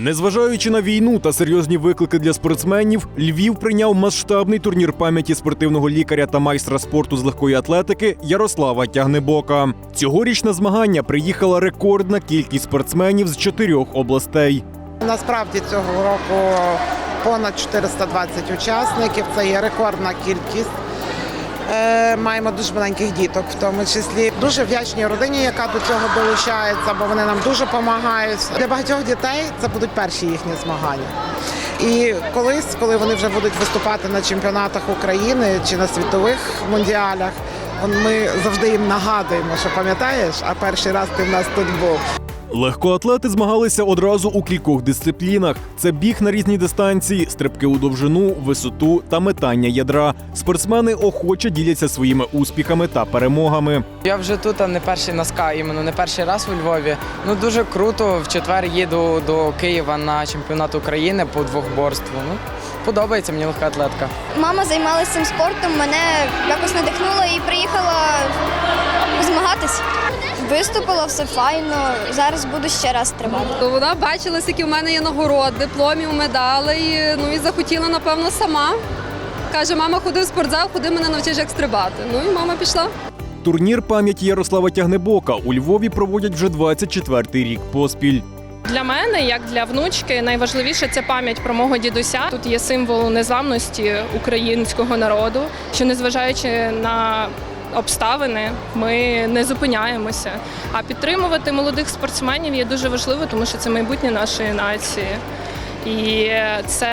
Незважаючи на війну та серйозні виклики для спортсменів, Львів прийняв масштабний турнір пам'яті спортивного лікаря та майстра спорту з легкої атлетики Ярослава Тягнебока. Цьогоріч на змагання приїхала рекордна кількість спортсменів з чотирьох областей. Насправді цього року понад 420 учасників. Це є рекордна кількість. Е, Маємо дуже маленьких діток, в тому числі дуже вдячні родині, яка до цього долучається, бо вони нам дуже допомагають. Для багатьох дітей це будуть перші їхні змагання. І колись, коли вони вже будуть виступати на чемпіонатах України чи на світових мундіалях, ми завжди їм нагадуємо, що пам'ятаєш, а перший раз ти в нас тут був. Легкоатлети змагалися одразу у кількох дисциплінах: це біг на різні дистанції, стрибки у довжину, висоту та метання ядра. Спортсмени охоче діляться своїми успіхами та перемогами. Я вже тут, а не перший на СКА, іменно не перший раз у Львові. Ну дуже круто. В четвер їду до Києва на чемпіонат України по двохборству. Ну, подобається мені легка атлетка. Мама займалася цим спортом, мене якось надихнула і приїхала. Виступила все файно. Зараз буду ще раз тримати. То Вона бачила, скільки в мене є нагород, дипломів, медалей. Ну і захотіла, напевно, сама. Каже, мама, ходи в спортзал, ходи мене навчиш, як стрибати. Ну і мама пішла. Турнір пам'яті Ярослава Тягнебока у Львові проводять вже 24-й рік поспіль. Для мене, як для внучки, найважливіше це пам'ять про мого дідуся. Тут є символ незламності українського народу, що незважаючи на обставини, ми не зупиняємося. А підтримувати молодих спортсменів є дуже важливо, тому що це майбутнє нашої нації. І це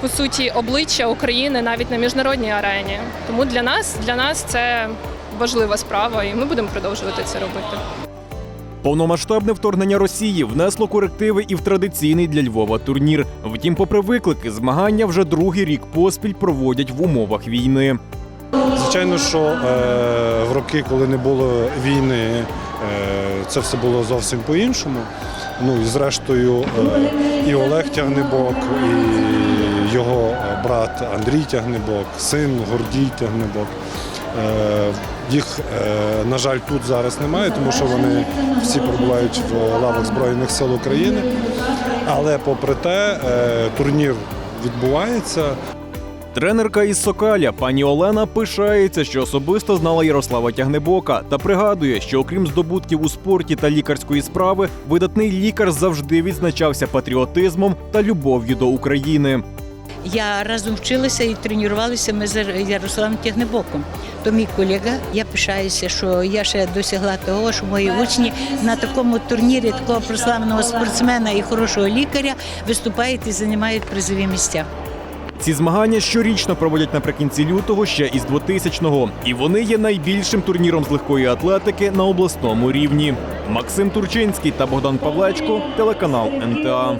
по суті обличчя України навіть на міжнародній арені. Тому для нас, для нас це важлива справа, і ми будемо продовжувати це робити. Повномасштабне вторгнення Росії внесло корективи і в традиційний для Львова турнір. Втім, попри виклики, змагання вже другий рік поспіль проводять в умовах війни. Звичайно, що е, в роки, коли не було війни, е, це все було зовсім по-іншому. Ну і зрештою, е, і Олег Тягнебок, і його брат Андрій Тягнебок, син Гордій Тягнебок. Їх, на жаль, тут зараз немає, тому що вони всі перебувають в лавах Збройних сил України. Але попри те, турнір відбувається. Тренерка із Сокаля пані Олена пишається, що особисто знала Ярослава Тягнебока та пригадує, що окрім здобутків у спорті та лікарської справи, видатний лікар завжди відзначався патріотизмом та любов'ю до України. Я разом вчилася і тренувалися ми з Ярославом Тягнебоком. То мій колега. Я пишаюся, що я ще досягла того, що мої учні на такому турнірі такого прославленого спортсмена і хорошого лікаря виступають і займають призові місця. Ці змагання щорічно проводять наприкінці лютого ще із 2000-го. І вони є найбільшим турніром з легкої атлетики на обласному рівні. Максим Турчинський та Богдан Павлечко, телеканал НТА.